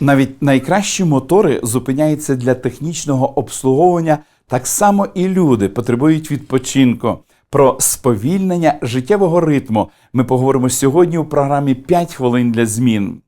Навіть найкращі мотори зупиняються для технічного обслуговування. Так само і люди потребують відпочинку. Про сповільнення життєвого ритму ми поговоримо сьогодні у програмі «5 хвилин для змін.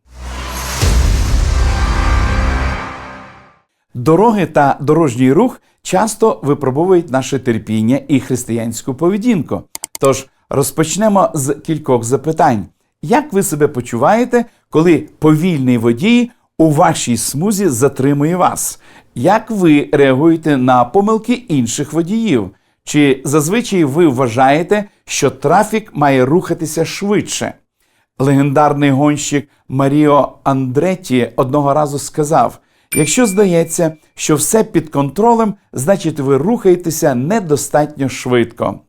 Дороги та дорожній рух часто випробовують наше терпіння і християнську поведінку. Тож розпочнемо з кількох запитань. Як ви себе почуваєте, коли повільний водій у вашій смузі затримує вас? Як ви реагуєте на помилки інших водіїв? Чи зазвичай ви вважаєте, що трафік має рухатися швидше? Легендарний гонщик Маріо Андреті одного разу сказав: якщо здається, що все під контролем, значить ви рухаєтеся недостатньо швидко.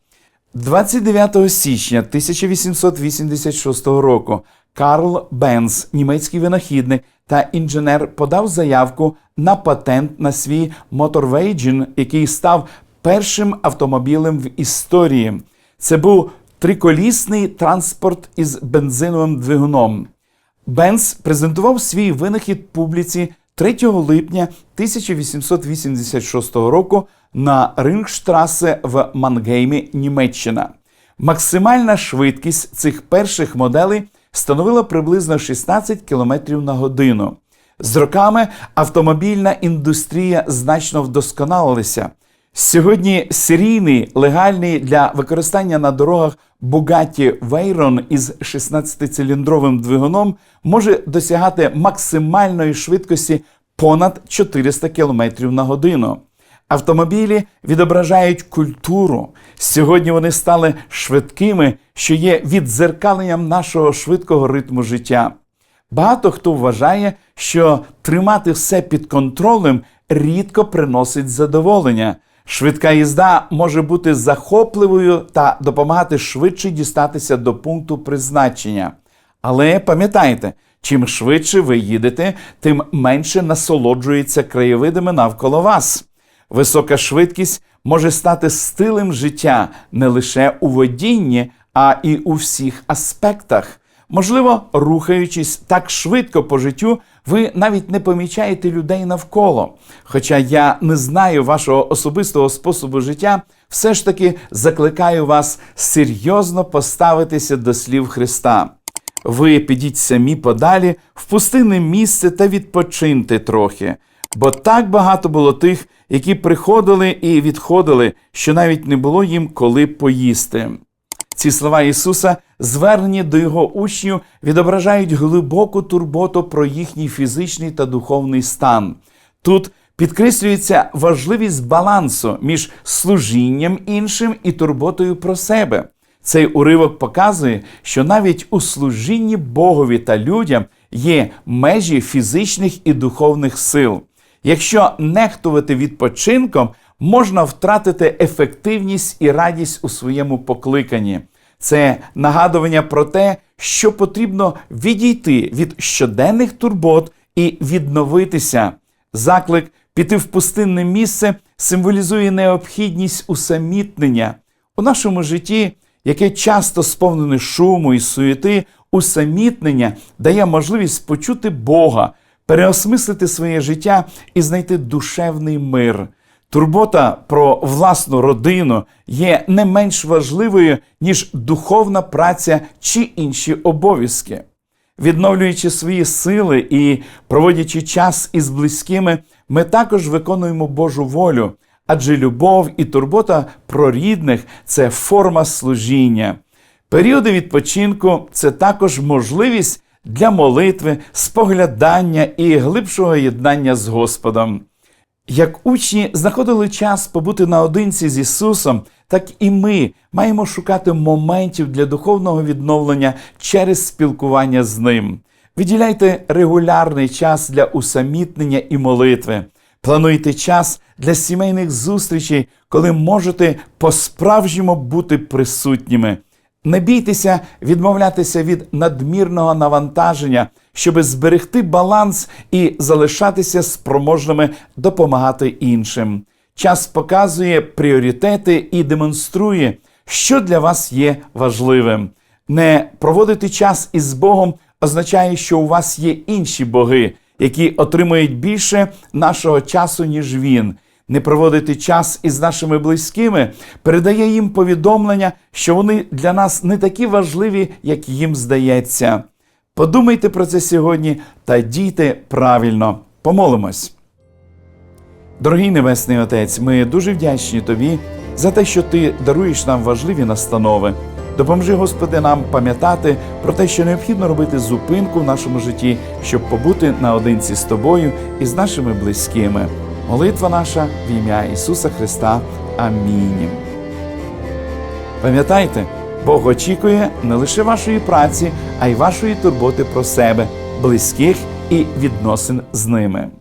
29 січня 1886 року Карл Бенц, німецький винахідник та інженер, подав заявку на патент на свій моторвейджин, який став першим автомобілем в історії. Це був триколісний транспорт із бензиновим двигуном. Бенц презентував свій винахід публіці 3 липня 1886 року на Рингштрасе в Мангеймі, Німеччина. Максимальна швидкість цих перших моделей становила приблизно 16 км на годину. З роками автомобільна індустрія значно вдосконалилася. Сьогодні серійний легальний для використання на дорогах Bugatti Veyron із 16-циліндровим двигуном може досягати максимальної швидкості понад 400 км на годину. Автомобілі відображають культуру. Сьогодні вони стали швидкими, що є віддзеркаленням нашого швидкого ритму життя. Багато хто вважає, що тримати все під контролем рідко приносить задоволення. Швидка їзда може бути захопливою та допомагати швидше дістатися до пункту призначення. Але пам'ятайте, чим швидше ви їдете, тим менше насолоджується краєвидами навколо вас. Висока швидкість може стати стилем життя не лише у водінні, а і у всіх аспектах. Можливо, рухаючись так швидко по життю, ви навіть не помічаєте людей навколо. Хоча я не знаю вашого особистого способу життя, все ж таки закликаю вас серйозно поставитися до слів Христа. Ви підіть самі подалі в пустинне місце та відпочиньте трохи, бо так багато було тих, які приходили і відходили, що навіть не було їм коли поїсти. Ці слова Ісуса, звернені до Його учнів, відображають глибоку турботу про їхній фізичний та духовний стан. Тут підкреслюється важливість балансу між служінням іншим і турботою про себе. Цей уривок показує, що навіть у служінні Богові та людям є межі фізичних і духовних сил. Якщо нехтувати відпочинком, можна втратити ефективність і радість у своєму покликанні. Це нагадування про те, що потрібно відійти від щоденних турбот і відновитися. Заклик піти в пустинне місце символізує необхідність усамітнення у нашому житті, яке часто сповнене шуму і суєти, усамітнення дає можливість почути Бога, переосмислити своє життя і знайти душевний мир. Турбота про власну родину є не менш важливою, ніж духовна праця чи інші обов'язки. Відновлюючи свої сили і проводячи час із близькими, ми також виконуємо Божу волю, адже любов і турбота про рідних це форма служіння. Періоди відпочинку це також можливість для молитви, споглядання і глибшого єднання з Господом. Як учні знаходили час побути наодинці з Ісусом, так і ми маємо шукати моментів для духовного відновлення через спілкування з Ним. Виділяйте регулярний час для усамітнення і молитви. Плануйте час для сімейних зустрічей, коли можете по-справжньому бути присутніми. Не бійтеся відмовлятися від надмірного навантаження, щоб зберегти баланс і залишатися спроможними допомагати іншим. Час показує пріоритети і демонструє, що для вас є важливим. Не проводити час із Богом означає, що у вас є інші боги, які отримують більше нашого часу, ніж він. Не проводити час із нашими близькими передає їм повідомлення, що вони для нас не такі важливі, як їм здається. Подумайте про це сьогодні та дійте правильно. Помолимось. Дорогий Небесний Отець, ми дуже вдячні Тобі за те, що Ти даруєш нам важливі настанови. Допоможи, Господи, нам пам'ятати про те, що необхідно робити зупинку в нашому житті, щоб побути наодинці з тобою і з нашими близькими. Молитва наша в ім'я Ісуса Христа. Амінь. Пам'ятайте, Бог очікує не лише вашої праці, а й вашої турботи про себе, близьких і відносин з ними.